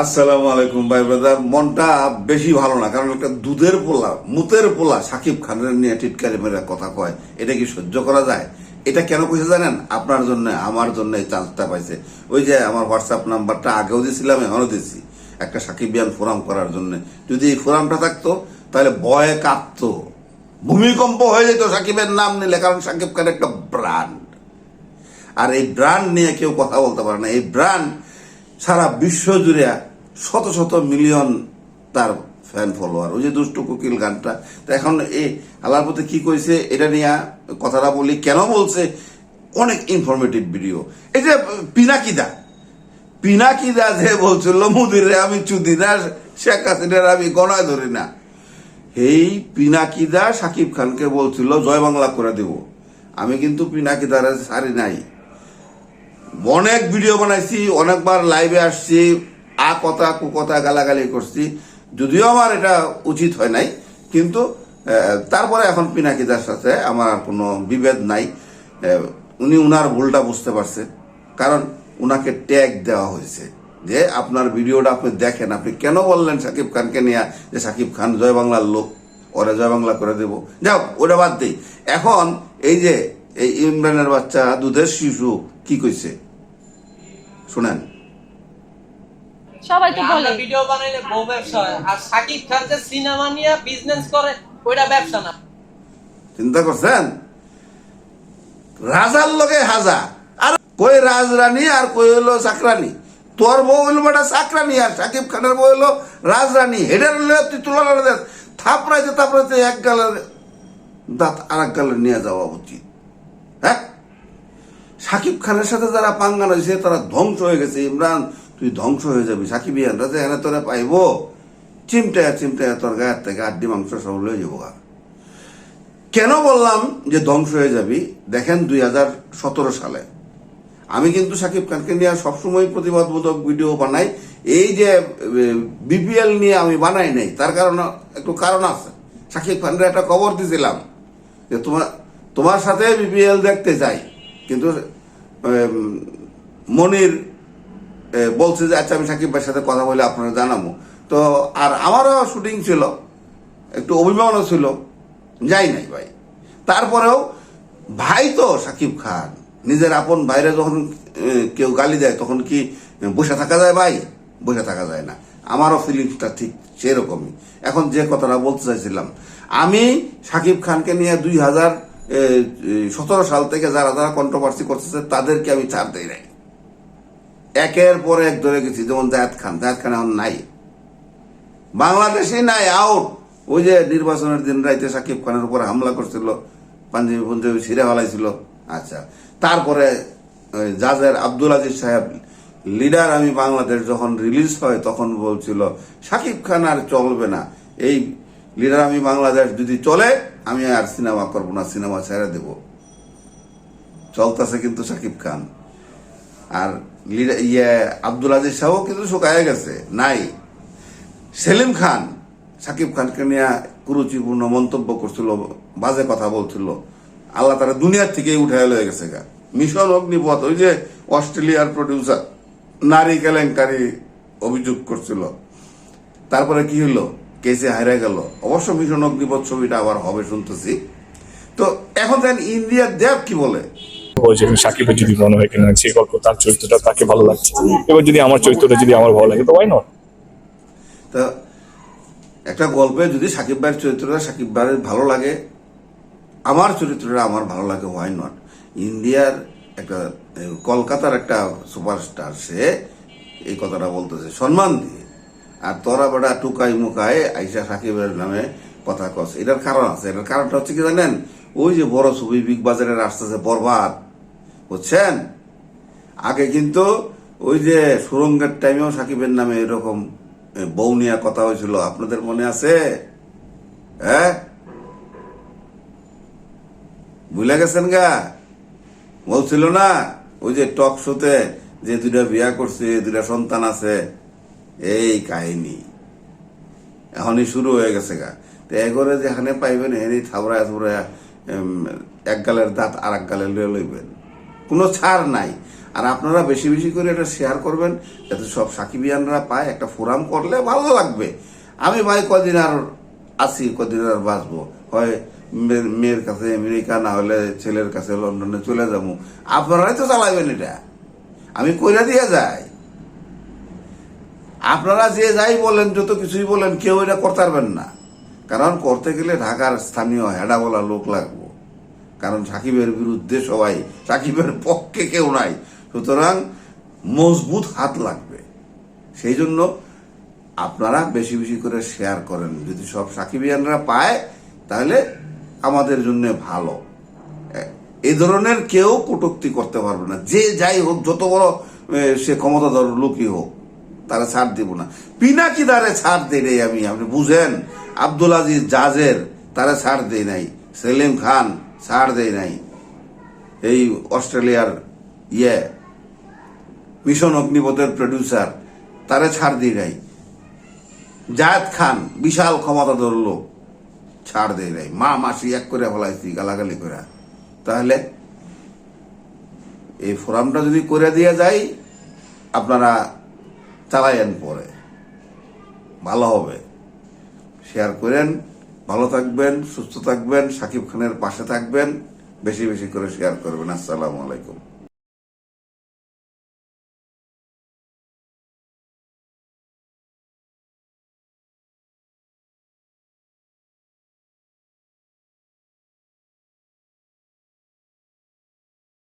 আসসালামু আলাইকুম, ভাই ব্রাদার। মনটা বেশি ভালো না, কারণ একটা দুধের পোলা, মুতের পোলা, সাকিব খানের নিয়ে টিটকারি মেরে কথা কয়, এটা কি সহ্য করা যায়? এটা কেন কইছে জানেন? আপনার জন্য, আমার জন্য এই চান্সটা পাইছে। ওই যে আমার হোয়াটসঅ্যাপ নাম্বারটা আগেও দিয়েছিলাম এখনও দিয়েছি একটা সাকিবিয়ান ফোরাম করার জন্য। যদি এই ফোরামটা থাকতো, তাহলে ভয়ে কাঁপতো ভূমিকম্প হয়ে যেত সাকিবের নাম নিলে, কারণ সাকিব খান একটা ব্র্যান্ড আর এই ব্র্যান্ড নিয়ে কেউ কথা বলতে পারে না। এই ব্র্যান্ড সারা বিশ্ব জুড়ে শত শত মিলিয়ন তার ফ্যান ফলোয়ার ওই যে দুষ্টু কোকিল গানটা। তো এখন এই আল্লাহর প্রতি কি কইছে, এটা নিয়ে কথাটা বলি, কেন বলছে? অনেক ইনফরমেটিভ ভিডিও এই যে পিনাকিদা। পিনাকিদা যে বলছিল, মুদিরে আমি চুদি না, শেখ হাসিনার আমি গণায় ধরি না। এই পিনাকিদা সাকিব খানকে বলছিল, জয় বাংলা করে দেব। আমি কিন্তু পিনাকিদার সারি নাই। অনেক ভিডিও বানাইছি, অনেকবার লাইভে আসছি, আ কথা, কু কথা গালাগালি করছি। যদিও আমার এটা উচিত হয় নাই, কিন্তু তারপরে এখন পিনাকিদার সাথে আমার আর কোনো বিভেদ নাই। উনি উনার ভুলটা বুঝতে পারছে, কারণ উনাকে ট্যাগ দেওয়া হয়েছে। যে আপনার ভিডিওটা আপনি দেখেন, আপনি কেন বললেন সাকিব খানকে নিয়ে, যে সাকিব খান জয় বাংলার লোক, ওরা জয় বাংলা করে দেব? যাও, ওটা বাদ দিই। এখন এই যে, এই ইমরানের বাচ্চা, দুধের শিশু, কি কইছে? শুনেন। সবাই তো বলে। ভিডিও বানাইলে বউ ব্যবসা হয়। আর সাকিব খান যে সিনেমা নিয়ে বিজনেস করে ওইটা ব্যবসা না। চিন্তা করছেন? রাজার লগে হাজা। আর কই রাজরানী আর কই হইল চাকরানি? তোর বউ হইল বেটা চাকরানি আর সাকিব খানের বউ হইল রাজরানী। হেডের হইল তুই তুলনা দেখ। থাপড়াইতে থাপড়াইতে এক গালের দাঁত আর এক গালের নিয়ে যাওয়া উচিত। হ্যাঁ? সাকিব খানের সাথে যারা পাঙ্গান হয়েছে তারা ধ্বংস হয়ে গেছে। ইমরান, তুই ধ্বংস হয়ে যাবি। সাকিব ইয়ানরা যে এনে তোরা পাইব। চিমটায় চিমটায় তোর গায়ের থেকে আড্ডি, মাংস সব লয়ে যাব। কেন বললাম যে ধ্বংস হয়ে যাবি? দেখেন দুই হাজার সতেরো সালে। আমি কিন্তু সাকিব খানকে নিয়ে সবসময় প্রতিবাদমূলক ভিডিও বানাই। এই যে বিপিএল নিয়ে আমি বানাই নাই, তার কারণ, একটু কারণ আছে। সাকিব খানের একটা খবর দিয়েছিলাম যে তোমার তোমার সাথে বিপিএল দেখতে যাই। কিন্তু মনির বলছে যে আচ্ছা আমি সাকিব ভাইয়ের সাথে কথা বলে আপনারা জানাব। তো, আর আমারও শুটিং ছিল, একটু অভিমানও ছিল, যাই নাই ভাই। তারপরেও ভাই তো সাকিব খান। নিজের আপন ভাইরে যখন কেউ গালি দেয়, তখন কি বসে থাকা যায় ভাই? বসে থাকা যায় না। আমারও ফিলিংসটা ঠিক সেরকমই। এখন যে কথাটা বলতে চাইছিলাম, আমি সাকিব খানকে নিয়ে দুই হাজার সতেরো সাল থেকে যারা যারা কন্ট্রোভার্সি করতেছে, তাদেরকে আমি ছাড় দেই নাই। একের পর এক ধরে গেছি, যেমন জায়দ খান। জায়দ খান এখন নাই। বাংলাদেশে নাই আউট ওই যে নির্বাচনের দিন রাইতে সাকিব খানের উপর হামলা করছিল, পাঞ্জাবি পঞ্জাবি ছিঁড়ে ফেলাইছিল। আচ্ছা তারপরে জাজের আব্দুল আজিজ সাহেব লিডার আমি বাংলাদেশ যখন রিলিজ হয়, তখন বলছিল, সাকিব খান আর চলবে না। এই লিডার আমি বাংলাদেশ যদি চলে, আমি আর সিনেমা করব না, সিনেমা ছেড়ে দেব। চলতেছে কিন্তু সাকিব খান। আর লিডার ইয়ে আব্দুল আজিজ শাহও কিন্তু শুকায় গেছে, নাই। সেলিম খান, সাকিব খানকে নিয়ে কুরুচিপূর্ণ মন্তব্য করছিল, বাজে কথা বলছিল। আল্লাহ তারা দুনিয়ার থেকেই উঠে লয়ে গেছে গা। মিশন অগ্নিপথ, ওই যে অস্ট্রেলিয়ার প্রডিউসার নারী কেলেঙ্কারি অভিযোগ করছিল। তারপরে কি হলো? কেসে হারিয়ে গেল। অবশ্য মিশন অগ্নিপথ ছবিটা আবার হবে শুনতেছি। তো এখন দেন ইন্ডিয়ার দেব কি বলে? ও সাকিবের যদি মনে হয় কিনা সেই গল্প তার চরিত্রটা তাকে ভালো লাগছে। এবার যদি আমার চরিত্রটা যদি আমার ভালো লাগে তো ওয়াই নট তা একটা গল্পে যদি সাকিব ভাইয়ের চরিত্রটা সাকিব ভাইয়ের ভালো লাগে আমার চরিত্রটা আমার ভালো লাগে হোয়াই নট ইন্ডিয়ার একটা কলকাতার একটা সুপারস্টার সে এই কথাটা বলতেছে। সম্মান দিয়ে। আর তোরা বেটা টুকাই মুকায় আইসা সাকিবের নামে কথা কস। এটার কারণ আছে। এটার কারণটা হচ্ছে কি জানেন? ওই যে বড় ছবি বিগ বাজারের আসতেছে বরবাদ। বুঝছেন? আগে কিন্তু ওই যে সুরঙ্গের টাইমেও সাকিবের নামে এরকম বউ নিয়ে কথা হয়েছিল। আপনাদের মনে আছে? হ্যাঁ ভুলে গেছেন গা? বলছিল না? ওই যে টক শোতে যে দুইটা বিয়া করছে, দুইটা সন্তান আছে এই কাহিনী। এখনই শুরু হয়ে গেছে গা। তো এগরে যেখানে পাইবেন এনে থাবড়ায় থাবড়ায় এক গালের দাঁত আর এক গালে লয়ে লইবেন। কোনো ছাড় নাই। আর আপনারা বেশি বেশি করে এটা শেয়ার করবেন, যাতে সব সাকিবিয়ানরা পায় একটা ফোরাম করলে ভালো লাগবে। আমি ভাই কদিন আর আছি, কদিন আর বাঁচবো। হয় মেয়ের কাছে আমেরিকা, না হলে ছেলের কাছে লন্ডনে চলে যাব। আপনারাই তো চালাবেন এটা। আমি কইরা দিয়ে যাই। আপনারা যে যাই বলেন, যত কিছুই বলেন, কেউ এটা করতে পারবেন না। কারণ করতে গেলে ঢাকার স্থানীয় হেডা বলা লোক লাগবো। কারণ সাকিবের বিরুদ্ধে সবাই, সাকিবের পক্ষে কেউ নাই। সুতরাং মজবুত হাত লাগবে। সেই জন্য আপনারা বেশি বেশি করে শেয়ার করেন। যদি সব সাকিবিয়ানরা পায়, তাহলে আমাদের জন্য ভালো। এ- ধরনের কেউ কটূক্তি করতে পারবে না। যে যাই হোক, যত বড় সে ক্ষমতাধর লোকই হোক। তারা ছাড় দিব না। পিনাকি দ্বারে ছাড় দেই নাই আমি, আপনি বুঝেন? আব্দুল আজিজ জাজের তারা ছাড় দেয় নাই। সেলিম খান ছাড় দেয় নাই। এই অস্ট্রেলিয়ার ইয়ে মিশন অগ্নিপথের প্রডিউসার তারে ছাড় দিই নাই। জায়দ খান বিশাল ক্ষমতাধর লোক ছাড় দেয় নাই। মা মাসি এক করে ফেলাইছি, গালাগালি করে তাহলে এই ফোরামটা যদি করে দিয়ে যায়, আপনারা চালাইয়েন পরে। ভালো হবে। শেয়ার করেন, ভালো থাকবেন, সুস্থ থাকবেন, সাকিব খানের পাশে থাকবেন, বেশি বেশি করে শেয়ার করবেন। আসসালামু আলাইকুম।